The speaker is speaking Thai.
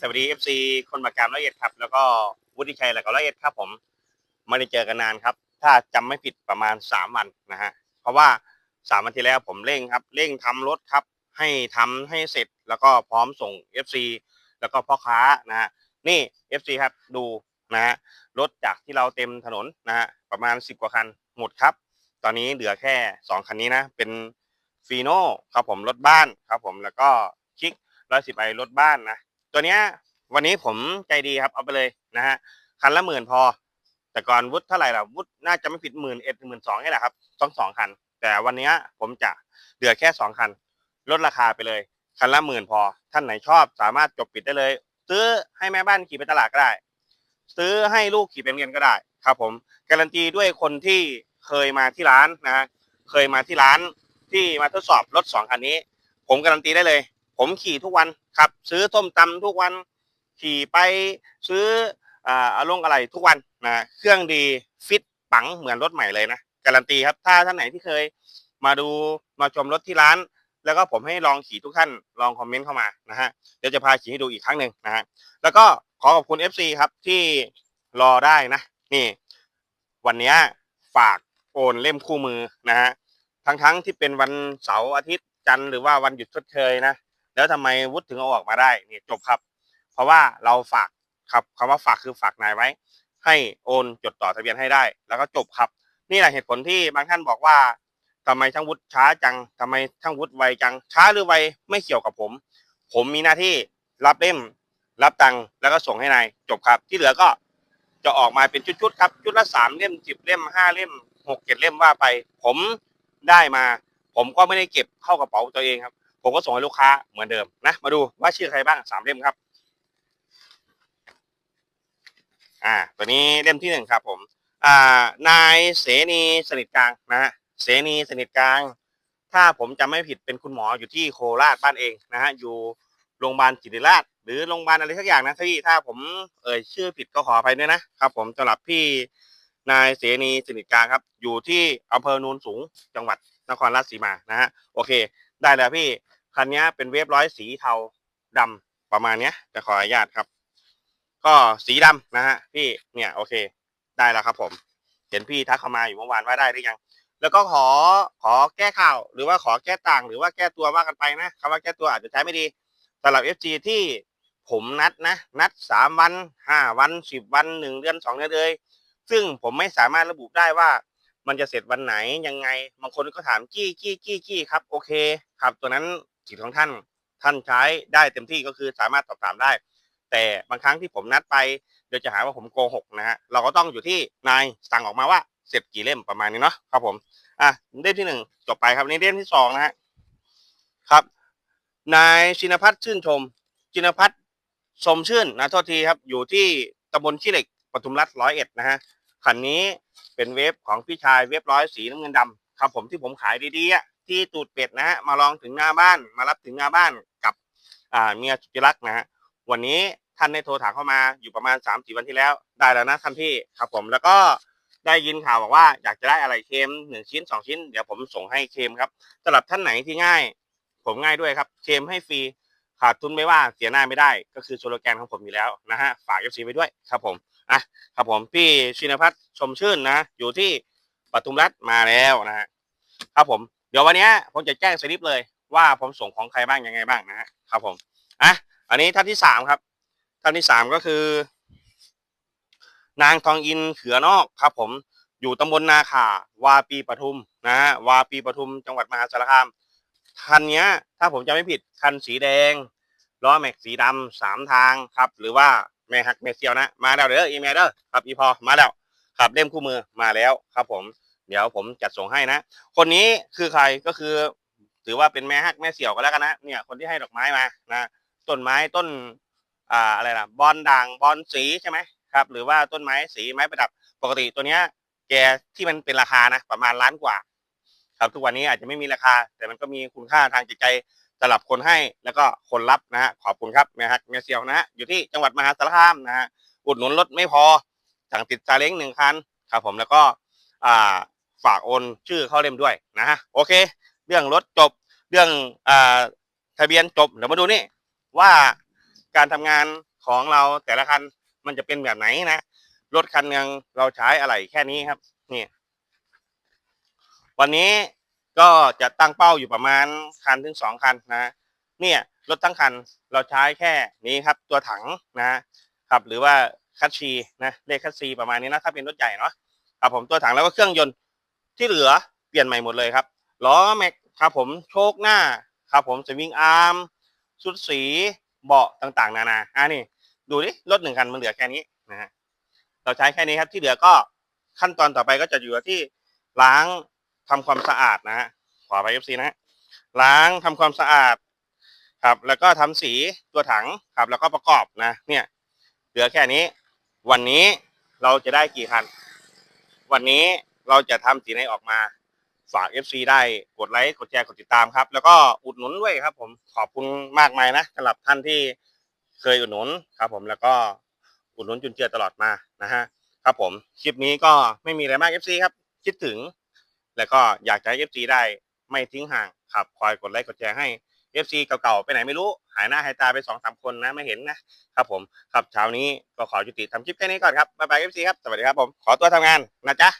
สวัสดี FC คนประการร้อยเอ็ดครับ แล้วก็วุฒิชัยแล้วก็ร้อยเอ็ดครับผมไม่ได้เจอกันนานครับ ถ้าจำไม่ผิดประมาณ3วันนะฮะเพราะว่า3วันที่แล้วผมเร่งครับเร่งทำรถครับ ให้ทำให้เสร็จแล้วก็พร้อมส่ง FC แล้วก็พ่อค้านะฮะนี่ FC ครับดูนะฮะรถจากที่เราเต็มถนนนะฮะประมาณ10กว่าคันหมดครับ ตอนนี้เหลือแค่2คันนี้นะ เป็นฟีโน่ครับผมรถบ้านครับผมแล้วก็คิกร้อยสิบไอรถบ้านนะ ตัวเนี้ยวันนี้ผมใจดีครับเอาไปเลยนะฮะคันละหมื่นพอ แต่ก่อนวุฒิเท่าไหร่ล่ะวุฒิน่าจะไม่ผิดหมื่นเอ็ดหมื่นสองนี่แหละครับต้องสองคัน แต่วันเนี้ยผมจะเหลือแค่สองคัน ลดราคาไปเลย คันละหมื่นพอ ท่านไหนชอบสามารถจบปิดได้เลย ซื้อให้แม่บ้านขี่ไปตลาดก็ได้ ซื้อให้ลูกขี่ไปเรียนก็ได้ครับ ผม การันตีด้วยคนที่เคยมาที่ร้านนะเคยมาที่ร้านที่มาทดสอบรถสองคันนี้ ผมการันตีได้เลย ผมขี่ทุกวันครับ ซื้อส้มตำทุกวัน ขี่ไปซื้ออ่าอารมณ์อะไรทุกวันนะเครื่องดีฟิตปังเหมือนรถใหม่เลยนะการันตีครับ ถ้าท่านไหนที่เคยมาดูมาชมรถที่ร้าน แล้วก็ผมให้ลองขี่ทุกท่านลองคอมเมนต์เข้ามานะฮะเดี๋ยวจะพาขี่ให้ดูอีกครั้งหนึ่งนะฮะแล้วก็ขอขอบคุณ FC ครับที่รอได้นะ นี่ วันนี้ฝากโอนเล่มคู่มือนะฮะทั้งทั้งๆที่เป็นวันเสาร์อาทิตย์จันทร์หรือว่าวันหยุดชดเชยนะ แล้วทำไมวุฒิถึงเอาออกมาได้เนี่ยจบครับ เพราะว่าเราฝากครับคำว่าฝากคือฝากนายไว้ ให้โอนจดต่อทะเบียนให้ได้ แล้วก็จบครับ นี่แหละเหตุผลที่บางท่านบอกว่าทำไมช่างวุฒิช้าจังทำไมช่างวุฒิไวจัง ช้าหรือไวไม่เกี่ยวกับผม ผมมีหน้าที่รับเล่ม รับตังค์แล้วก็ส่งให้นายจบครับ ที่เหลือก็จะออกมาเป็นชุดๆครับ ชุดละสามเล่มสิบเล่มห้าเล่มหกเจ็ดเล่มว่าไป ผมได้มา ผมก็ไม่ได้เก็บเข้ากระเป๋าตัวเองครับ ผมก็ส่งให้ลูกค้าเหมือนเดิมนะ มาดูว่าชื่อใครบ้างสามเล่มครับ อ่า ตัวนี้เล่มที่หนึ่งครับ ผม อ่า นายเสนีสนิทกลางนะฮะเสนีสนิทกลาง ถ้าผมจำไม่ผิดเป็นคุณหมออยู่ที่โคราชบ้านเองนะฮะอยู่โรงพยาบาลจิริราช หรือโรงพยาบาลอะไรสักอย่างนะที่ถ้าผมเอ่ยชื่อผิดก็ขออภัยด้วยนะครับ ผมสำหรับพี่นายเสนีสนิทกลางครับ อยู่ที่อำเภอโนนสูงจังหวัดนครราชสีมานะฮะโอเค ได้แล้วพี่ คันนี้เป็นเวฟร้อยสีเทาดำประมาณเนี้ยจะขออนุญาตครับ ก็สีดำนะฮะพี่เนี่ยโอเคได้แล้วครับ ผม เห็นพี่ทักเข้ามาอยู่เมื่อวานว่าได้หรือยัง แล้วก็ขอขอแก้ข่าว หรือว่าขอแก้ต่าง หรือว่าแก้ตัวว่ากันไปนะคำว่าแก้ตัวอาจจะใช้ไม่ดีสำหรับ FG ที่ผมนัดนะ นัดสามวันห้าวันสิบวันหนึ่งเดือนสองเดือนเลย ซึ่งผมไม่สามารถระบุได้ว่ามันจะเสร็จวันไหนยังไง บางคนก็ถามจี้จี้จี้จี้ครับ โอเค ครับตัวนั้น สิทธิ์ของท่านท่านใช้ได้เต็มที่ก็คือสามารถสอบถามได้ แต่บางครั้งที่ผมนัดไปเดี๋ยวจะหาว่าผมโกหกนะฮะเราก็ต้องอยู่ที่นายสั่งออกมาว่าเสร็จกี่เล่มประมาณนี้เนาะครับผมอะเล่มที่หนึ่งจบไปครับในเล่มที่สองนะฮะครับ นายชินพัฒน์ชื่นชม ชินพัฒน์สมชื่นนะโทษทีครับ อยู่ที่ตำบลขี้เหล็กปทุมรัฐร้อยเอ็ดนะฮะคันนี้เป็นเวฟของพี่ชายเวฟร้อยสีน้ำเงินดำครับผมที่ผมขายดีๆอะ ที่ตูดเป็ดนะฮะมาลองถึงหน้าบ้าน มารับถึงหน้าบ้านกับอ่าเมียสุจิรักษ์นะฮะวันนี้ท่านได้โทรถามเข้ามาอยู่ประมาณสามสี่วันที่แล้ว ได้แล้วนะท่านพี่ครับผมแล้วก็ได้ยินข่าวบอกว่าอยากจะได้อะไรเค็มหนึ่งชิ้นสองชิ้นเดี๋ยวผมส่งให้เค็มครับสำหรับท่านไหนที่ง่าย ผมง่ายด้วยครับเค็มให้ฟรีขาดทุนไม่ว่าเสียหน้าไม่ได้ ก็คือสโลแกนของผมอยู่แล้วนะฮะฝากเอฟซีไปด้วยครับผมอะครับผมพี่ชินพัฒน์ชมชื่นนะ อยู่ที่ปทุมรัฐมาแล้วนะฮะครับผม เดี๋ยววันนี้ผมจะแจ้งสลิปเลยว่าผมส่งของใครบ้างยังไงบ้างนะครับผมอะอันนี้ท่านที่สามครับ ท่านที่สามก็คือ นางทองอินเขือนอกครับผมอยู่ตำบลนาขาวาปีปทุมนะฮะวาปีปทุมจังหวัดมหาสารคามคันนี้ถ้าผมจำไม่ผิดคันสีแดงล้อแม็กสีดำสามทางครับ หรือว่าแม่ฮักแม่เซียวนะ มาแล้วเด้ออีเมลเด้อครับอีพอมาแล้วครับเล่มคู่มือมาแล้วครับผม เดี๋ยวผมจัดส่งให้นะ คนนี้คือใครก็คือ ถือว่าเป็นแม่ฮักแม่เสี่ยวก็แล้วกันนะเนี่ย คนที่ให้ดอกไม้มานะต้นไม้ต้นอ่าอะไรล่ะบอลด่างบอลสีใช่ไหมครับ หรือว่าต้นไม้สีไม้ประดับปกติตัวเนี้ย แกที่มันเป็นราคานะประมาณล้านกว่า ครับทุกวันนี้อาจจะไม่มีราคา แต่มันก็มีคุณค่าทางจิตใจสำหรับคนให้แล้วก็คนรับนะฮะขอบคุณครับแม่ฮักแม่เซียวนะฮะอยู่ที่จังหวัดมหาสารคามนะฮะอุดหนุนรถไม่พอสั่งติดซาเล้งหนึ่งคันครับผมแล้วก็อ่า ฝากโอนชื่อเข้าเล่มด้วยนะฮะโอเค เรื่องรถจบเรื่องอ่าทะเบียนจบเดี๋ยวมาดูนี่ว่าการทำงานของเราแต่ละคันมันจะเป็นแบบไหนนะรถคันหนึ่งเราใช้อะไรแค่นี้ครับนี่วันนี้ก็จะตั้งเป้าอยู่ประมาณคันถึงสองคันนะเนี่ยรถทั้งคันเราใช้แค่นี้ครับ ตัวถังนะครับหรือว่าคัตชีนะเลขคัตซีประมาณนี้นะถ้าเป็นรถใหญ่เนาะครับผมตัวถังแล้วก็เครื่องยนต์ ที่เหลือเปลี่ยนใหม่หมดเลยครับล้อแม็กครับผมโชคหน้าครับผมสวิงอาร์มชุดสีเบาะต่างๆ นานาอ่านี่ดูดิรถหนึ่งคันมันเหลือแค่นี้นะฮะเราใช้แค่นี้ครับที่เหลือก็ขั้นตอนต่อไปก็จะอยู่ที่ล้างทำความสะอาดนะฮะขอไปเอฟซีนะฮะล้างทำความสะอาดครับ แล้วก็ทำสีตัวถังครับ แล้วก็ประกอบนะเนี่ยเหลือแค่นี้ วันนี้เราจะได้กี่คัน วันนี้ เราจะทำสีไหนออกมาฝาก FC ได้กดไลค์กดแชร์กดติดตามครับ แล้วก็อุดหนุนด้วยครับ ผมขอบคุณมากมายนะสำหรับท่านที่เคยอุดหนุนครับ ผมแล้วก็อุดหนุนจุนเจือตลอดมานะฮะครับผมคลิปนี้ก็ไม่มีอะไรมาก FC ครับ คิดถึง แล้วก็อยากจะให้ FC ได้ไม่ทิ้งห่างครับคอยกดไลค์กดแชร์ให้ FC เก่าๆไปไหนไม่รู้ หายหน้าหายตาไปสองสามคนนะไม่เห็นนะครับผมครับเช้านี้ก็ขอจุติทำคลิปแค่นี้ก่อนครับบ๊ายบาย FC ครับสวัสดีครับผมขอตัวทำงานนะจ๊ะ